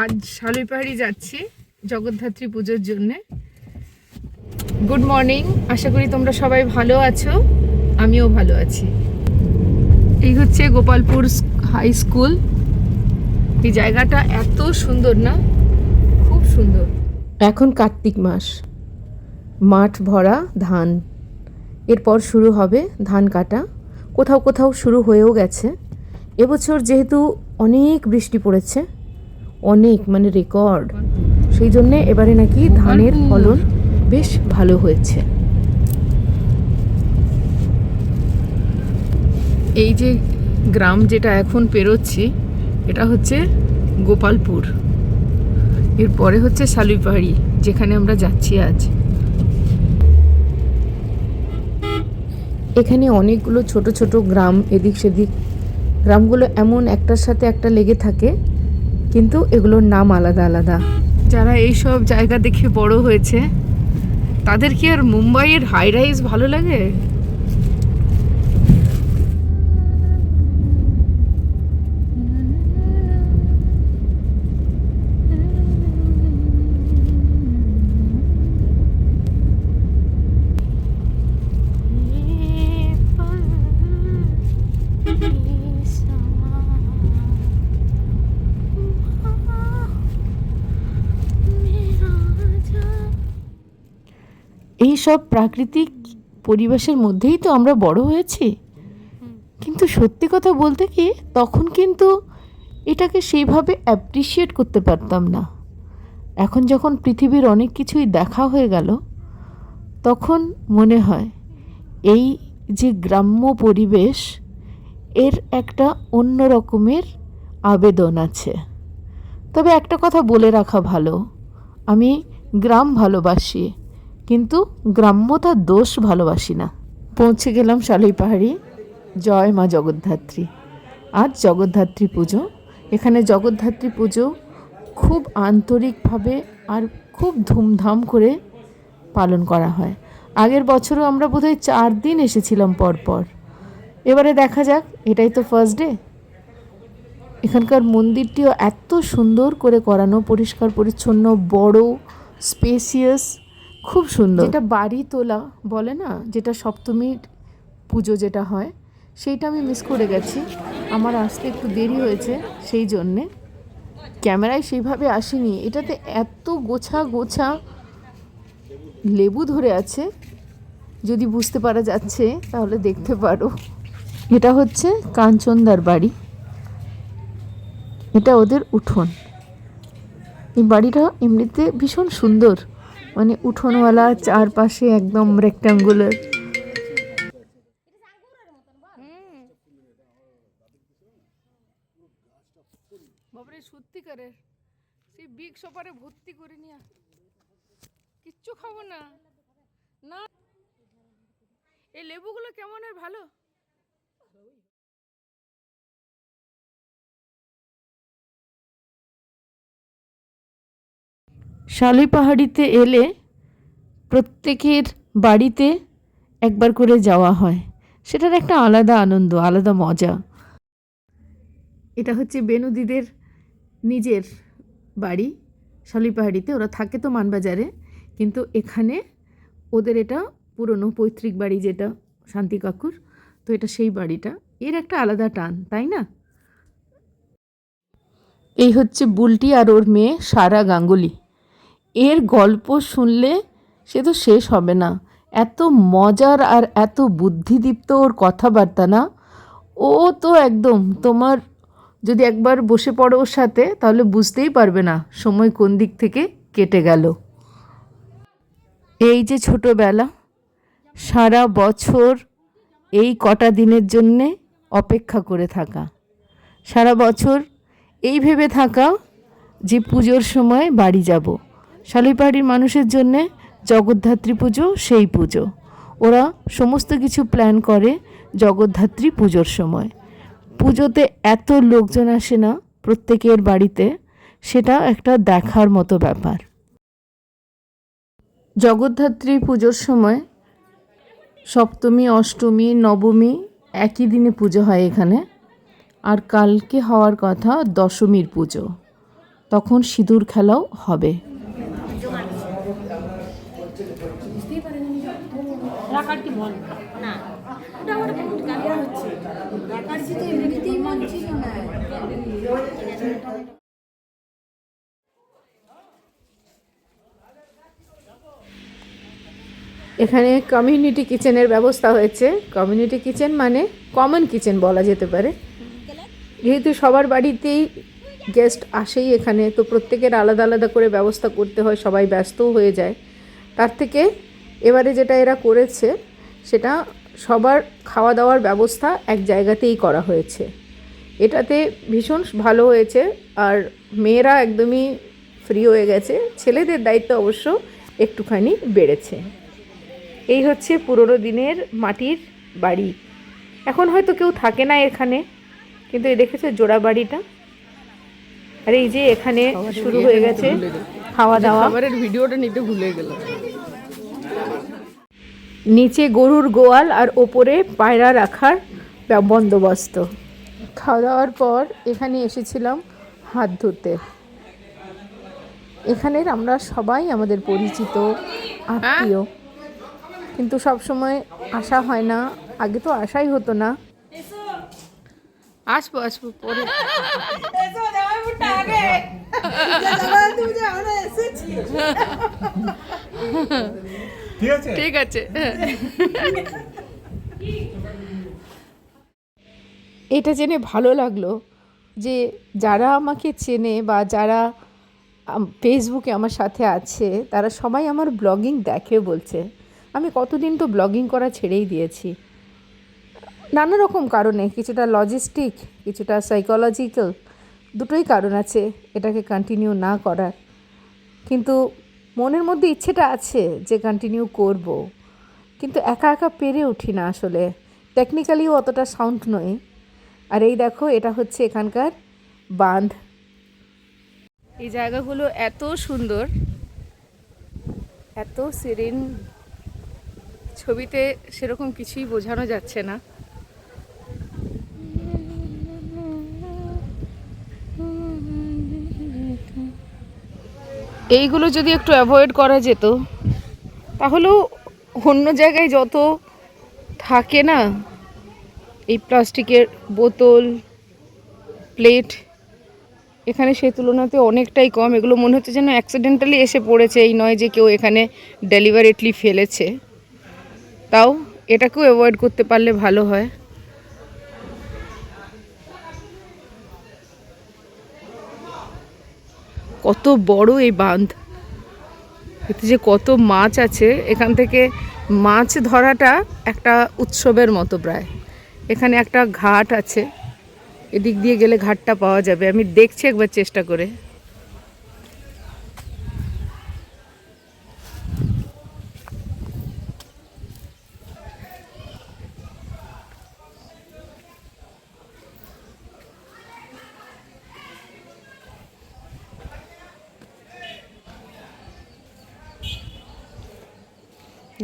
আজ শালুই পাহাড়ি যাচ্ছি জগদ্ধাত্রী পুজোর জন্যে। গুড মর্নিং আশা করি তোমরা সবাই ভালো আছো, আমিও ভালো আছি। এই হচ্ছে গোপালপুর হাই স্কুল। এই জায়গাটা এত সুন্দর না? খুব সুন্দর। এখন কার্তিক মাস। মাঠ ভরা ধান। এরপর শুরু হবে ধান কাটা। কোথাও কোথাও শুরু হয়েও গেছে। এবছর যেহেতু অনেক বৃষ্টি পড়েছে অনেক মানে রেকর্ড সেই জন্যে এবারে নাকি ধানের ফলন বেশ ভালো হয়েছে। এই যে গ্রাম যেটা এখন পেরোচ্ছি, এটা হচ্ছে গোপালপুর। এরপরে হচ্ছে শালুই পাহাড়ি যেখানে আমরা যাচ্ছি আজ। এখানে অনেকগুলো ছোট ছোট গ্রাম, এদিক সেদিক। গ্রামগুলো এমন একটার সাথে একটা লেগে থাকে কিন্তু এগুলোর নাম আলাদা আলাদা। যারা এইসব জায়গা দেখে বড় হয়েছে, তাদের কি আর মুম্বাইয়ের হাই রাইজ ভালো লাগে? সব প্রাকৃতিক পরিবেশের মধ্যেই তো আমরা বড় হয়েছি। কিন্তু সত্যি কথা বলতে কি, তখন কিন্তু এটাকে সেইভাবে অ্যাপ্রিসিয়েট করতে পারতাম না। এখন যখন পৃথিবীর অনেক কিছুই দেখা হয়ে গেল, তখন মনে হয় এই যে গ্রাম্য পরিবেশ, এর একটা অন্য রকমের আবেদন আছে। তবে একটা কথা বলে রাখা ভালো, আমি গ্রাম ভালোবাসি। কিন্তু গ্রাম্যতার দোষ ভালোবাসি না। পৌঁছে গেলাম শালই পাহাড়ি। জয় মা জগদ্ধাত্রী। আজ জগদ্ধাত্রী পুজো। এখানে জগদ্ধাত্রী পুজো খুব আন্তরিকভাবে আর খুব ধুমধাম করে পালন করা হয়। আগের বছরও আমরা বোধহয় চার দিন এসেছিলাম পরপর। এবারে দেখা যাক, এটাই তো ফার্স্ট ডে এখানকার মন্দিরটিও এত সুন্দর করে করানো, পরিষ্কার, পরিচ্ছন্ন, বড় স্পেসিয়াস খুব সুন্দর। যেটা বাড়ি তোলা বলে না, যেটা সপ্তমীর পুজো যেটা হয়, সেইটা আমি মিস করে গেছি। আমার আসতে একটু দেরি হয়েছে, সেই জন্যে। ক্যামেরায় সেইভাবে আসেনি। এটাতে এত গোছা গোছা লেবু ধরে আছে, যদি বুঝতে পারা যাচ্ছে, তাহলে দেখতে পারো। এটা হচ্ছে কাঞ্চনদার বাড়ি। এটা ওদের উঠোন। এই বাড়িটা এমনিতে ভীষণ সুন্দর। মানে উঠোনওয়ালা চারপাশে একদম রেক্ট্যাঙ্গুলার সত্যিকারের। সেই বিগ ভর্তি করে কিচ্ছু খাব না। না। এই লেবুগুলো কেমন হয় ভালো? শালি পাহাড়িতে এলে প্রত্যেকের বাড়িতে একবার করে যাওয়া হয়। সেটার একটা আলাদা আনন্দ, আলাদা মজা। এটা হচ্ছে বেনুদিদের নিজের বাড়ি শালিপাহাড়িতে ওরা থাকে তো মানবাজারে, কিন্তু এখানে ওদের এটা পুরনো পৈতৃক বাড়ি যেটা, শান্তি কাকুর, তো এটা সেই বাড়িটা। এর একটা আলাদা টান, তাই না? এই হচ্ছে বুলটি আর ওর মেয়ে সারা গাঙ্গুলি। এর গল্প শুনলে সে তো শেষ হবে না। এত মজার আর এত বুদ্ধিদীপ্ত ওর কথাবার্তা না। ও তো একদম তোমার যদি একবার বসে পড়ো ওর সাথে, তাহলে বুঝতেই পারবে না সময় কোন দিক থেকে কেটে গেল। এই যে ছোটোবেলা, সারা বছর এই কটা দিনের জন্যে অপেক্ষা করে থাকা। সারা বছর এই ভেবে থাকা যে পুজোর সময় বাড়ি যাব। শালিপাহাড়ির মানুষের জন্যে জগদ্ধাত্রী পুজো, সেই পুজো। ওরা সমস্ত কিছু প্ল্যান করে জগদ্ধাত্রী পুজোর সময়। পুজোতে এত লোকজন আসে না প্রত্যেকের বাড়িতে, সেটা একটা দেখার মতো ব্যাপার। জগদ্ধাত্রী পুজোর সময় সপ্তমী, অষ্টমী, নবমী একই দিনে পুজো হয় এখানে। আর কালকে হওয়ার কথা দশমীর পুজো। তখন সিঁদুর খেলাও হবে রাখার কি মন না ওটা আমার বহুত গালিয়া হচ্ছে রাখার তো এমনিতেই মন ছিল না এখানে কমিউনিটি কিচেনের ব্যবস্থা হয়েছে। কমিউনিটি কিচেন মানে কমন কিচেন বলা যেতে পারে। যেহেতু সবার বাড়িতেই গেস্ট আসেই এখানে, তো প্রত্যেকের আলাদা আলাদা করে ব্যবস্থা করতে হয়, সবাই ব্যস্তও হয়ে যায়। তার থেকে এবারে যেটা এরা করেছে, সেটা সবার খাওয়া দাওয়ার ব্যবস্থা এক জায়গাতেই করা হয়েছে। এটাতে ভীষণ ভালো হয়েছে, আর মেয়েরা একদমই ফ্রি হয়ে গেছে। ছেলেদের দায়িত্ব অবশ্য একটুখানি বেড়েছে। এই হচ্ছে পুরোনো দিনের মাটির বাড়ি। এখন হয়তো কেউ থাকে না এখানে কিন্তু এই দেখেছ জোড়া বাড়িটা? আর এই যে এখানে শুরু হয়ে গেছে খাওয়া দাওয়া। খাবারের ভিডিওটা নিতে ভুলে গেলাম। নিচে গরুর গোয়াল আর ওপরে পায়রা রাখার বন্দোবস্ত। খাওয়া দাওয়ার পর এখানে এসেছিলাম হাত ধুতে। এখানের আমরা সবাই আমাদের পরিচিত আত্মীয়। কিন্তু সব সময় আসা হয় না। আগে তো আসাই হতো না। আসব আসব পরে। ঠিক আছে? এটা জেনে ভালো লাগল যে যারা আমাকে চেনে বা যারা ফেসবুকে আমার সাথে আছে তারা সবাই আমার ব্লগিং দেখে বলছে। আমি কতদিন তো ব্লগিং করা ছেড়েই দিয়েছি। নানা রকম কারণে, কিছুটা লজিস্টিক কিছুটা সাইকোলজিক্যাল দুটোই কারণ আছে এটাকে কন্টিনিউ না করার। কিন্তু মনের মধ্যে ইচ্ছেটা আছে যে কন্টিনিউ করব। কিন্তু একা একা পেরে উঠি না আসলে। টেকনিক্যালিও অতটা সাউন্ড নয়। আর এই দেখো, এটা হচ্ছে এখানকার বাঁধ। এই জায়গাগুলো এত সুন্দর। এত সেরেন ছবিতে সেরকম কিছুই বোঝানো যাচ্ছে না। এইগুলো যদি একটু অ্যাভয়েড করা যেত, তাহলেও অন্য জায়গায় যত থাকে না, এই প্লাস্টিকের বোতল, প্লেট, এখানে সে তুলনাতে অনেকটাই কম। এগুলো মনে হচ্ছে যেন অ্যাক্সিডেন্টালি এসে পড়েছে। এই নয় যে কেউ এখানে ডেলিভারেটলি ফেলেছে। তাও এটাকেও অ্যাভয়েড করতে পারলে ভালো হয়। কত বড় এই বাঁধ। এতে যে কত মাছ আছে, এখান থেকে মাছ ধরাটা একটা উৎসবের মতো প্রায়। এখানে একটা ঘাট আছে, এদিক দিয়ে গেলে ঘাটটা পাওয়া যাবে। আমি দেখছি একবার চেষ্টা করে।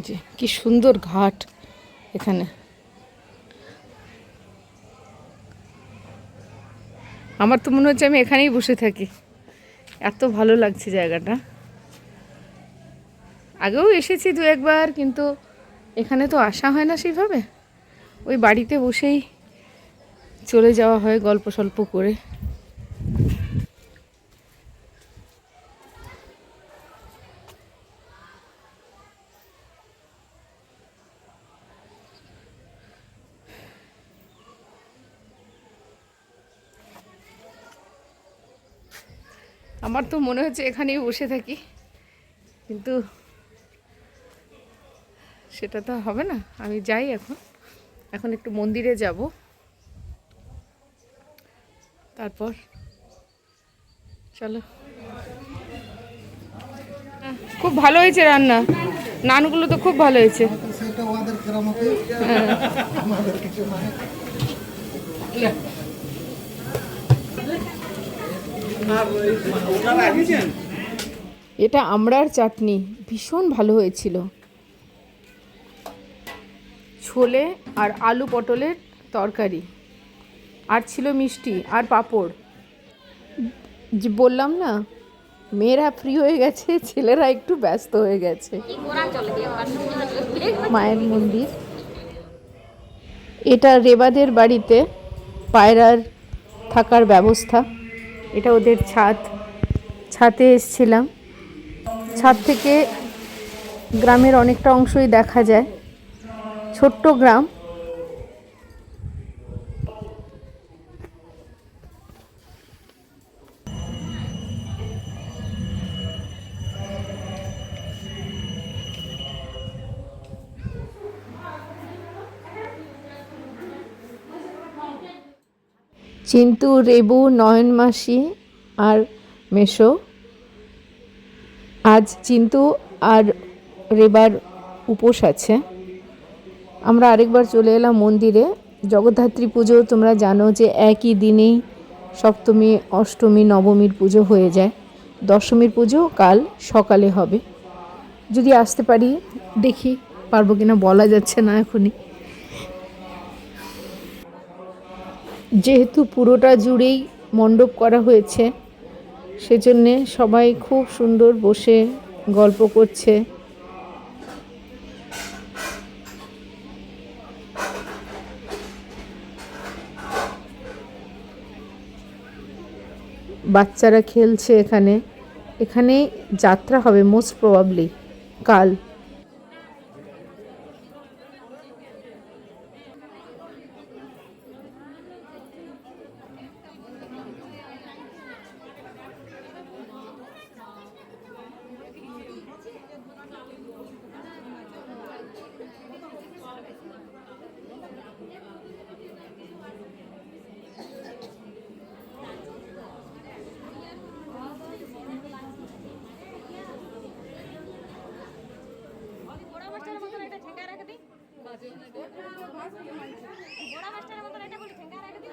যে কি সুন্দর ঘাট এখানে। আমার তো মনে হচ্ছে আমি এখানেই বসে থাকি। এত ভালো লাগছে জায়গাটা। আগেও এসেছি দু একবার, কিন্তু এখানে তো আসা হয় না সেইভাবে ওই বাড়িতে বসেই চলে যাওয়া হয় গল্প সল্প করে। আমার তো মনে হচ্ছে এখানেই বসে থাকি। কিন্তু সেটা তো হবে না আমি যাই এখন। এখন একটু মন্দিরে যাব। তারপর চলো। খুব ভালো হয়েছে রান্না। নানগুলো তো খুব ভালো হয়েছে। এটা আমড়ার চাটনি, ভীষণ ভালো হয়েছিল। ছোলে আর আলু পটলের তরকারি, আর ছিল মিষ্টি আর পাঁপড়। বললাম না, মেয়েরা ফ্রি হয়ে গেছে, ছেলেরা একটু ব্যস্ত হয়ে গেছে। মায়ের মন্দির। এটা রেবাদের বাড়িতে পায়রার থাকার ব্যবস্থা। এটা ওদের ছাদ। ছাতে এসছিলাম। ছাদ থেকে গ্রামের অনেকটা অংশই দেখা যায়। ছোট্ট গ্রাম। চিন্তু, রেবু, নয়ন মাসি আর মেশো। আজ চিন্তু আর রেবার উপোস আছে। আমরা আরেকবার চলে এলাম মন্দিরে। জগদ্ধাত্রী পুজো, তোমরা জানো যে একই দিনেই সপ্তমী, অষ্টমী, নবমীর পুজো হয়ে যায়। দশমীর পুজো কাল সকালে হবে। যদি আসতে পারি, দেখি, পারব কিনা, বলা যাচ্ছে না এখনই। যেহেতু পুরোটা জুড়েই মণ্ডপ করা হয়েছে, সেজন্যে সবাই খুব সুন্দর বসে গল্প করছে। বাচ্চারা খেলছে এখানে। এখানে যাত্রা হবে মোস্ট প্রবাবলি কাল বড় মাস্টারের মতন একটা ঠেঙ্গা রেখে দিই বড় মাস্টারের মতন একটা বলি ঠেঙ্গা রেখে দিই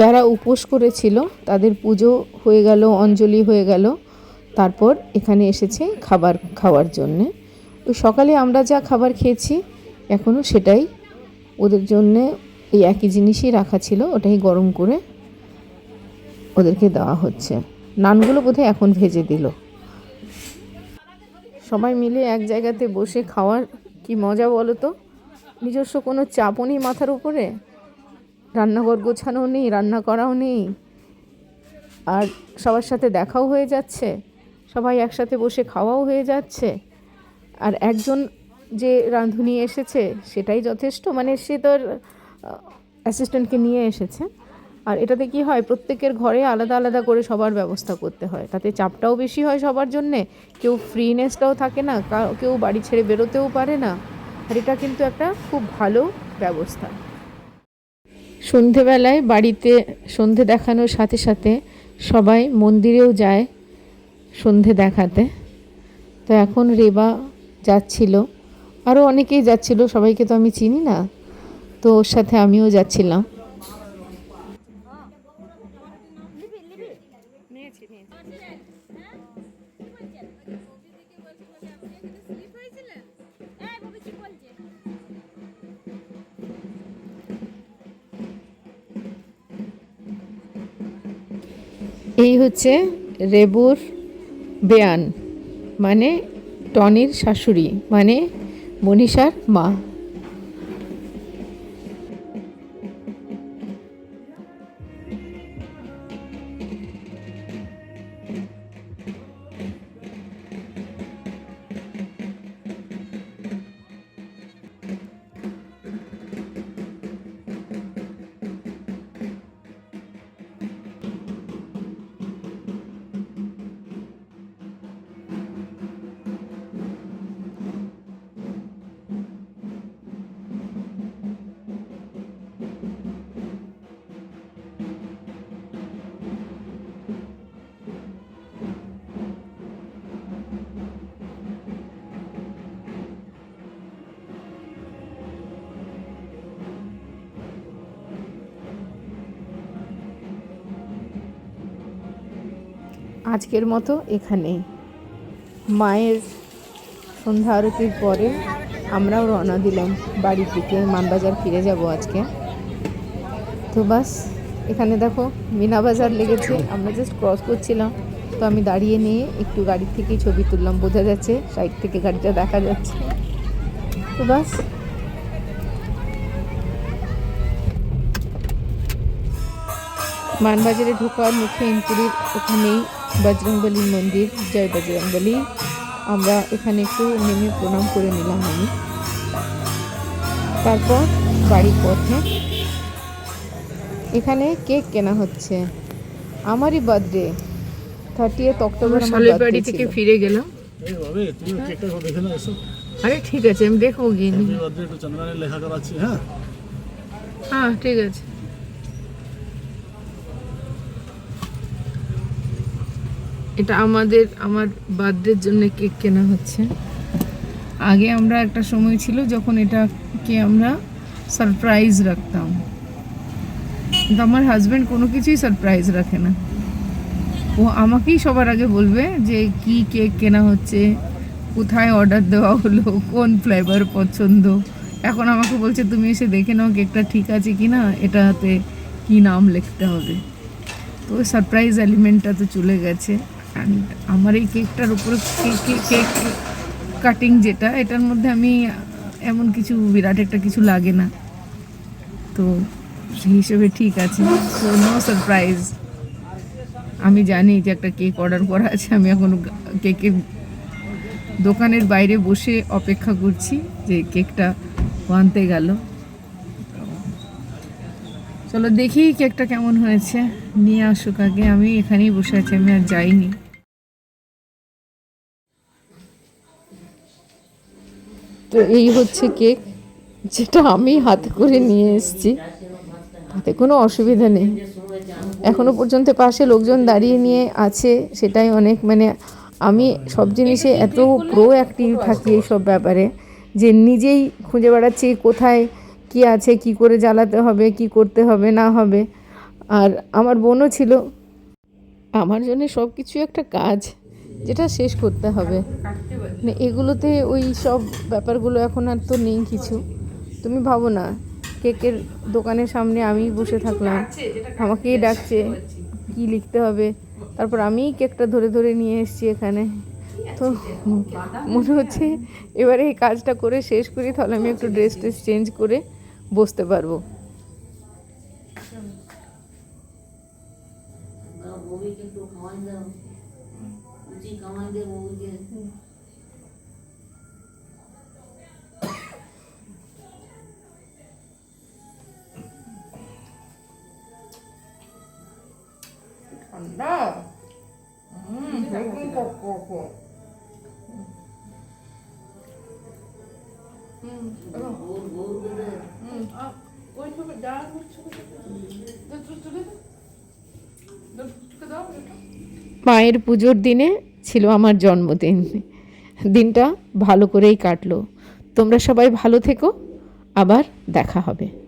যারা উপোস করেছিল, তাদের পুজো হয়ে গেল, অঞ্জলি হয়ে গেল। তারপর এখানে এসেছে খাবার খাওয়ার জন্যে। ওই সকালে আমরা যা খাবার খেয়েছি এখনও সেটাই। ওদের জন্যে এই একই জিনিসই রাখা ছিল, ওটাই গরম করে ওদেরকে দেওয়া হচ্ছে। নানগুলো বোধহয় এখন ভেজে দিল। সবাই মিলে এক জায়গাতে বসে খাওয়ার কি মজা বলো তো? নিজস্ব কোনো চাপও নেই মাথার উপরে? রান্নাঘর গোছানো নেই, রান্না করাও নেই। আর সবার সাথে দেখাও হয়ে যাচ্ছে। সবাই একসাথে বসে খাওয়াও হয়ে যাচ্ছে। আর একজন যে রাঁধুনি এসেছে, সেটাই যথেষ্ট। মানে সে তোর অ্যাসিস্ট্যান্টকে নিয়ে এসেছে। আর এটাতে কি হয়, প্রত্যেকের ঘরে আলাদা আলাদা করে সবার ব্যবস্থা করতে হয়। তাতে চাপটাও বেশি হয় সবার জন্যে। কেউ ফ্রিনেসটাও থাকে না কেউ বাড়ি ছেড়ে বেরোতেও পারে না। আর এটা কিন্তু একটা খুব ভালো ব্যবস্থা। সন্ধেবেলায় বাড়িতে সন্ধে দেখানোর সাথে সাথে সবাই মন্দিরেও যায় সন্ধে দেখাতে। তো এখন রেবা যাচ্ছিল। আরও অনেকেই যাচ্ছিল সবাইকে তো আমি চিনি না। তো ওর সাথে আমিও যাচ্ছিলাম। এই হচ্ছে রেবুর বেয়ান মানে টনির শাশুড়ি মানে মনীষার মা। আজকের মতো এখানেই। মায়ের সন্ধ্যা আরতির পরে আমরাও রওনা দিলাম বাড়ির দিকে মানবাজার ফিরে যাব আজকে। তো বাস, এখানে দেখো, মিনা বাজার লেগেছে। আমরা জাস্ট ক্রস করছিলাম। তো আমি দাঁড়িয়ে নিয়ে একটু গাড়ির থেকেই ছবি তুললাম। বোঝা যাচ্ছে সাইড থেকে গাড়িটা দেখা যাচ্ছে। তো বাস। মানবাজারে ঢোকার মুখে এনপুরির ওখানেই বজরংবলীর মন্দির জয় বজরংবলী। আমরা এখানে একটু নেমে প্রণাম করে নিলাম আমি। তারপর বাড়ির পথে। এখানে কেক কেনা হচ্ছে। আমারই বার্থডে। থার্টি এথ অক্টোবর আমার বাড়ি থেকে ফিরে গেলাম। আরে ঠিক আছে আমি দেখব গিয়ে হ্যাঁ? হ্যাঁ ঠিক আছে। এটা আমাদের, আমার বার্থডের জন্য কেক কেনা হচ্ছে। আগে আমরা একটা সময় ছিল যখন এটাকে আমরা সারপ্রাইজ রাখতাম। কিন্তু আমার হাজব্যান্ড কোনো কিছুই সারপ্রাইজ রাখে না। ও আমাকেই সবার আগে বলবে যে, কি কেক কেনা হচ্ছে? কোথায় অর্ডার দেওয়া হলো? কোন ফ্লেভার পছন্দ? এখন আমাকে বলছে, তুমি এসে দেখে নাও কেকটা ঠিক আছে কি না এটাতে কি নাম লিখতে হবে? তো সারপ্রাইজ এলিমেন্টটা তো চলে গেছে। আমার এই কেকটার উপরে কেক কাটিং যেটা, এটার মধ্যে আমি এমন কিছু বিরাট একটা কিছু লাগে না। তো সেই হিসেবে ঠিক আছে তো নো সারপ্রাইজ আমি জানি যে একটা কেক অর্ডার করা আছে, আমি এখন কেকের দোকানের বাইরে বসে অপেক্ষা করছি যে কেকটা আনতে গেল। চলো দেখি কেকটা কেমন হয়েছে। নিয়ে আসুক আগে, আমি এখানেই বসে আছি, আমি আর যাইনি। তো এই হচ্ছে কেক, যেটা আমি হাতে করে নিয়ে এসেছি। তাতে কোনো অসুবিধা নেই। এখনও পর্যন্ত পাশে লোকজন দাঁড়িয়ে নিয়ে আছে, সেটাই অনেক। মানে আমি সব জিনিসে এত প্রো অ্যাক্টিভ থাকি এইসব ব্যাপারে, যে নিজেই খুঁজে বেড়াচ্ছি কোথায় কি আছে, কি করে জ্বালাতে হবে, কি করতে হবে, না হবে। আর আমার বোনও ছিল। আমার জন্য সব কিছু একটা কাজ। যেটা শেষ করতে হবে। মানে এগুলোতে ওই সব ব্যাপারগুলো এখন আর তো নেই কিছু। তুমি ভাবো না, কেকের দোকানের সামনে আমি বসে থাকলাম। আমাকেই ডাকছে, কি লিখতে হবে? তারপর আমিই কেকটা ধরে ধরে নিয়ে এসেছি এখানে। তো মনে হচ্ছে এবারে এই কাজটা করে শেষ করি, তাহলে আমি একটু ড্রেস ট্রেস চেঞ্জ করে বসতে পারব। দে মায়ের পুজোর দিনে ছিল আমার জন্মদিন। দিনটা ভালো করেই কাটলো। তোমরা সবাই ভালো থেকো। আবার দেখা হবে।